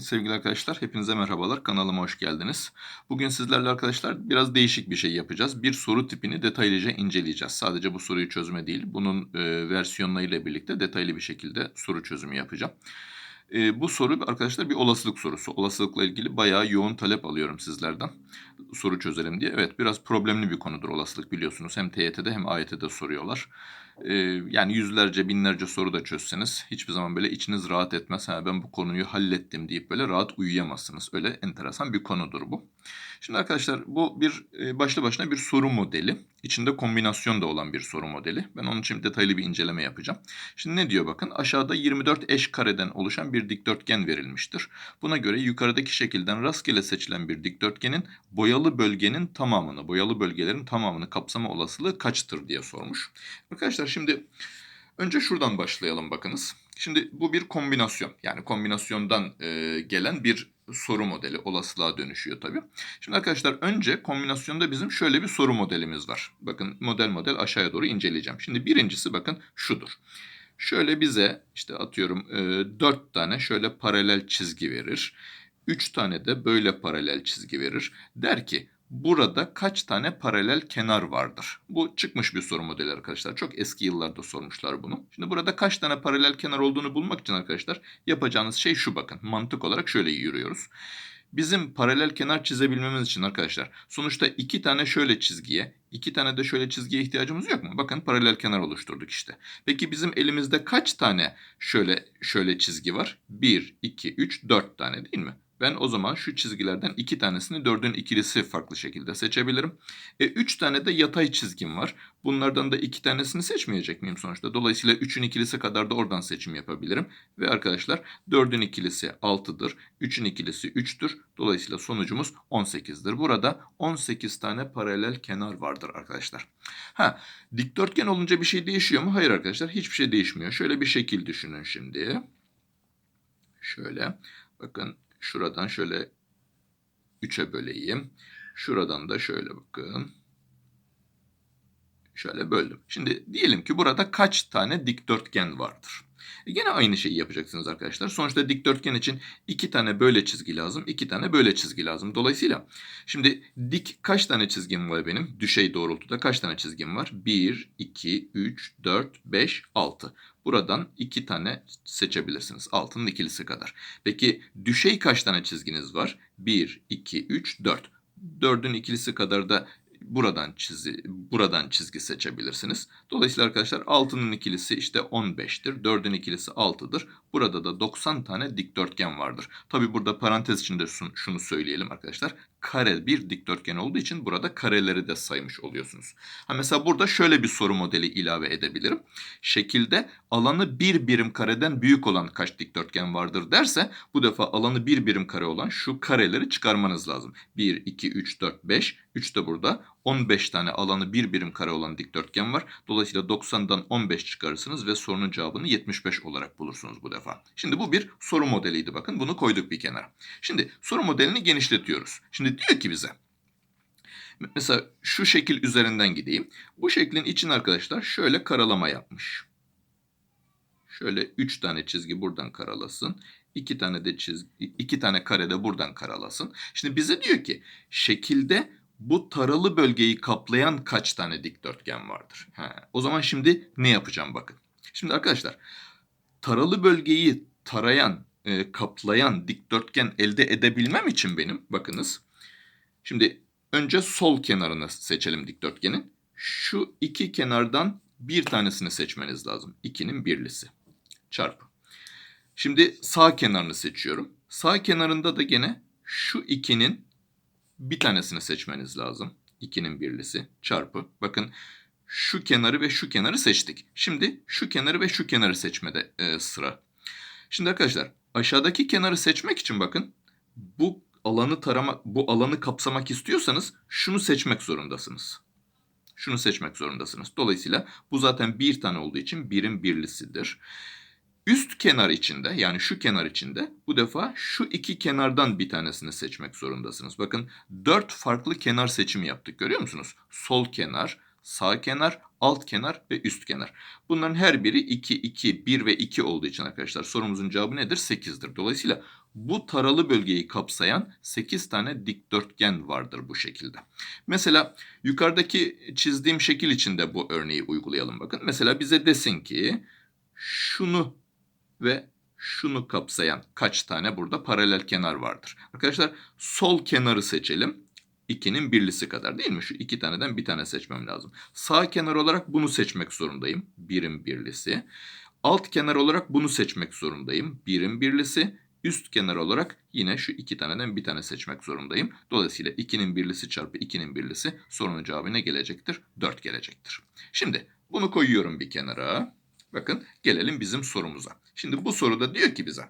Sevgili arkadaşlar, hepinize merhabalar. Kanalıma hoş geldiniz. Bugün sizlerle arkadaşlar biraz değişik bir şey yapacağız. Bir soru tipini detaylıca inceleyeceğiz. Sadece bu soruyu çözme değil, bunun e, versiyonlarıyla birlikte detaylı bir şekilde soru çözümü yapacağım. E, bu soru arkadaşlar bir olasılık sorusu. Olasılıkla ilgili bayağı yoğun talep alıyorum sizlerden. Soru çözelim diye. Evet biraz problemli bir konudur olasılık biliyorsunuz. Hem TYT'de hem AYT'de soruyorlar. E, yani yüzlerce binlerce soru da çözseniz hiçbir zaman böyle içiniz rahat etmez. Ha, ben bu konuyu hallettim deyip böyle rahat uyuyamazsınız. Öyle enteresan bir konudur bu. Şimdi arkadaşlar bu bir e, başlı başına bir soru modeli. İçinde kombinasyon da olan bir soru modeli. Ben onun için detaylı bir inceleme yapacağım. Şimdi ne diyor bakın aşağıda 24 eş kareden oluşan bir dikdörtgen verilmiştir. Buna göre yukarıdaki şekilden rastgele seçilen bir dikdörtgenin boyalı bölgenin tamamını, boyalı bölgelerin tamamını kapsama olasılığı kaçtır diye sormuş. Arkadaşlar şimdi önce şuradan başlayalım bakınız. Şimdi bu bir kombinasyon. Yani kombinasyondan e, gelen bir soru modeli olasılığa dönüşüyor tabii. Şimdi arkadaşlar önce kombinasyonda bizim şöyle bir soru modelimiz var. Bakın model model aşağıya doğru inceleyeceğim. Şimdi birincisi bakın şudur. Şöyle bize işte atıyorum e, 4 tane şöyle paralel çizgi verir. 3 tane de böyle paralel çizgi verir. Der ki burada kaç tane paralel kenar vardır? Bu çıkmış bir soru modeli arkadaşlar. Çok eski yıllarda sormuşlar bunu. Şimdi burada kaç tane paralel kenar olduğunu bulmak için arkadaşlar yapacağınız şey şu bakın. Mantık olarak şöyle yürüyoruz. Bizim paralel kenar çizebilmemiz için arkadaşlar sonuçta iki tane şöyle çizgiye, iki tane de şöyle çizgiye ihtiyacımız yok mu? Bakın paralel kenar oluşturduk işte. Peki bizim elimizde kaç tane şöyle şöyle çizgi var? 1, 2, 3, 4 tane değil mi? Ben o zaman şu çizgilerden iki tanesini dördün ikilisi farklı şekilde seçebilirim. E, üç tane de yatay çizgim var. Bunlardan da iki tanesini seçmeyecek miyim sonuçta? Dolayısıyla üçün ikilisi kadar da oradan seçim yapabilirim. Ve arkadaşlar dördün ikilisi 6'dır. üçün ikilisi 3'tür. Dolayısıyla sonucumuz 18'dir. Burada 18 tane paralel kenar vardır arkadaşlar. Ha, dikdörtgen olunca bir şey değişiyor mu? Hayır arkadaşlar hiçbir şey değişmiyor. Şöyle bir şekil düşünün şimdi. Şöyle bakın Şuradan şöyle 3'e böleyim. Şuradan da şöyle bakın. Şöyle böldüm. Şimdi diyelim ki burada kaç tane dikdörtgen vardır? E gene aynı şeyi yapacaksınız arkadaşlar. Sonuçta dikdörtgen için iki tane böyle çizgi lazım, iki tane böyle çizgi lazım. Dolayısıyla şimdi dik kaç tane çizgim var benim? Düşey doğrultuda kaç tane çizgim var? 1, 2, 3, 4, 5, 6. Buradan iki tane seçebilirsiniz. Altının ikilisi kadar. Peki düşey kaç tane çizginiz var? 1, 2, 3, 4. 4'ün ikilisi kadar da buradan çizgi, buradan çizgi seçebilirsiniz. Dolayısıyla arkadaşlar 6'nın ikilisi işte 15'tir. 4'ün ikilisi 6'dır. Burada da 90 tane dikdörtgen vardır. Tabi burada parantez içinde şunu söyleyelim arkadaşlar. Kare bir dikdörtgen olduğu için burada kareleri de saymış oluyorsunuz. Ha mesela burada şöyle bir soru modeli ilave edebilirim. Şekilde alanı bir birim kareden büyük olan kaç dikdörtgen vardır derse bu defa alanı bir birim kare olan şu kareleri çıkarmanız lazım. 1, 2, 3, 4, 5. 3 de burada. 15 tane alanı bir birim kare olan dikdörtgen var. Dolayısıyla 90'dan 15 çıkarırsınız ve sorunun cevabını 75 olarak bulursunuz bu defa. Şimdi bu bir soru modeliydi bakın. Bunu koyduk bir kenara. Şimdi soru modelini genişletiyoruz. Şimdi diyor ki bize Mesela şu şekil üzerinden gideyim. Bu şeklin için arkadaşlar şöyle karalama yapmış. Şöyle 3 tane çizgi buradan karalasın. 2 tane de çizgi, 2 tane kare de buradan karalasın. Şimdi bize diyor ki şekilde bu taralı bölgeyi kaplayan kaç tane dikdörtgen vardır? He, o zaman şimdi ne yapacağım bakın. Şimdi arkadaşlar taralı bölgeyi tarayan, e, kaplayan dikdörtgen elde edebilmem için benim bakınız. Şimdi önce sol kenarını seçelim dikdörtgenin. Şu iki kenardan bir tanesini seçmeniz lazım. 2'nin birlisi çarpı. Şimdi sağ kenarını seçiyorum. Sağ kenarında da gene şu 2'nin bir tanesini seçmeniz lazım. 2'nin birlisi çarpı. Bakın şu kenarı ve şu kenarı seçtik. Şimdi şu kenarı ve şu kenarı seçmede e, sıra. Şimdi arkadaşlar aşağıdaki kenarı seçmek için bakın bu alanı tarama bu alanı kapsamak istiyorsanız şunu seçmek zorundasınız. Şunu seçmek zorundasınız. Dolayısıyla bu zaten bir tane olduğu için birin birlisidir. Üst kenar içinde yani şu kenar içinde bu defa şu iki kenardan bir tanesini seçmek zorundasınız. Bakın dört farklı kenar seçimi yaptık görüyor musunuz? Sol kenar, sağ kenar, alt kenar ve üst kenar. Bunların her biri 2, 2, 1 ve 2 olduğu için arkadaşlar sorumuzun cevabı nedir? 8'dir. Dolayısıyla bu taralı bölgeyi kapsayan 8 tane dikdörtgen vardır bu şekilde. Mesela yukarıdaki çizdiğim şekil içinde bu örneği uygulayalım bakın. Mesela bize desin ki şunu ve şunu kapsayan kaç tane burada paralel kenar vardır? Arkadaşlar sol kenarı seçelim. 2'nin birlisi kadar değil mi? Şu iki taneden bir tane seçmem lazım. Sağ kenar olarak bunu seçmek zorundayım. Birin birlisi. Alt kenar olarak bunu seçmek zorundayım. Birin birlisi. Üst kenar olarak yine şu iki taneden bir tane seçmek zorundayım. Dolayısıyla 2'nin birlisi çarpı 2'nin birlisi sorunun cevabı ne gelecektir? 4 gelecektir. Şimdi bunu koyuyorum bir kenara. Bakın gelelim bizim sorumuza. Şimdi bu soruda diyor ki bize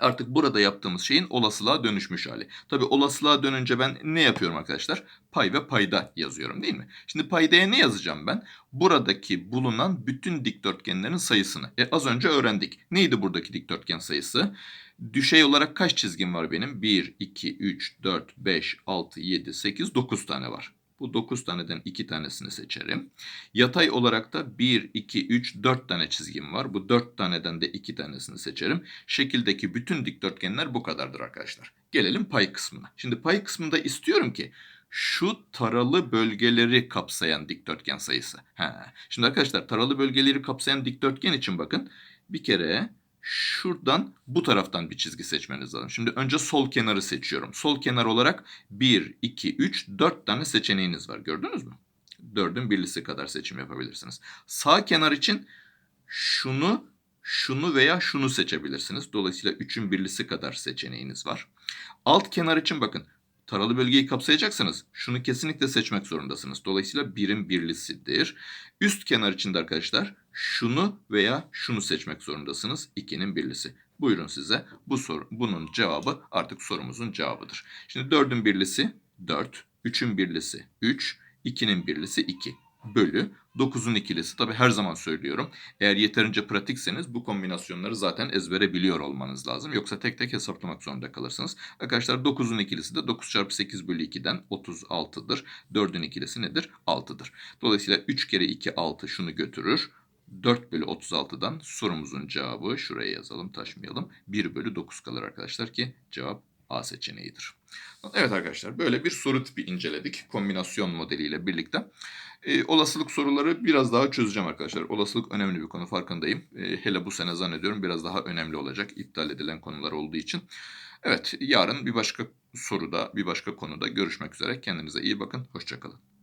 artık burada yaptığımız şeyin olasılığa dönüşmüş hali. Tabi olasılığa dönünce ben ne yapıyorum arkadaşlar? Pay ve payda yazıyorum değil mi? Şimdi paydaya ne yazacağım ben? Buradaki bulunan bütün dikdörtgenlerin sayısını. E az önce öğrendik. Neydi buradaki dikdörtgen sayısı? Düşey olarak kaç çizgim var benim? 1, 2, 3, 4, 5, 6, 7, 8, 9 tane var. Bu 9 taneden 2 tanesini seçerim. Yatay olarak da 1, 2, 3, 4 tane çizgim var. Bu 4 taneden de 2 tanesini seçerim. Şekildeki bütün dikdörtgenler bu kadardır arkadaşlar. Gelelim pay kısmına. Şimdi pay kısmında istiyorum ki şu taralı bölgeleri kapsayan dikdörtgen sayısı. Ha. Şimdi arkadaşlar taralı bölgeleri kapsayan dikdörtgen için bakın bir kere şuradan bu taraftan bir çizgi seçmeniz lazım. Şimdi önce sol kenarı seçiyorum. Sol kenar olarak 1, 2, 3, 4 tane seçeneğiniz var. Gördünüz mü? 4'ün birlisi kadar seçim yapabilirsiniz. Sağ kenar için şunu, şunu veya şunu seçebilirsiniz. Dolayısıyla 3'ün birlisi kadar seçeneğiniz var. Alt kenar için bakın taralı bölgeyi kapsayacaksınız. Şunu kesinlikle seçmek zorundasınız. Dolayısıyla birin birlisidir. Üst kenar için de arkadaşlar şunu veya şunu seçmek zorundasınız. 2'nin birlisi. Buyurun size bu soru, bunun cevabı artık sorumuzun cevabıdır. Şimdi 4'ün birlisi 4, 3'ün birlisi 3, 2'nin birlisi 2 bölü 9'un ikilisi. Tabi her zaman söylüyorum. Eğer yeterince pratikseniz bu kombinasyonları zaten ezbere biliyor olmanız lazım. Yoksa tek tek hesaplamak zorunda kalırsınız. Arkadaşlar 9'un ikilisi de 9 çarpı 8 bölü 2'den 36'dır. 4'ün ikilisi nedir? 6'dır. Dolayısıyla 3 kere 2 6 şunu götürür. 4 bölü 36'dan sorumuzun cevabı şuraya yazalım taşmayalım. 1 bölü 9 kalır arkadaşlar ki cevap A seçeneğidir. Evet arkadaşlar böyle bir soru tipi inceledik kombinasyon modeliyle birlikte. Ee, olasılık soruları biraz daha çözeceğim arkadaşlar. Olasılık önemli bir konu farkındayım. Ee, hele bu sene zannediyorum biraz daha önemli olacak iptal edilen konular olduğu için. Evet yarın bir başka soruda bir başka konuda görüşmek üzere. Kendinize iyi bakın. Hoşçakalın.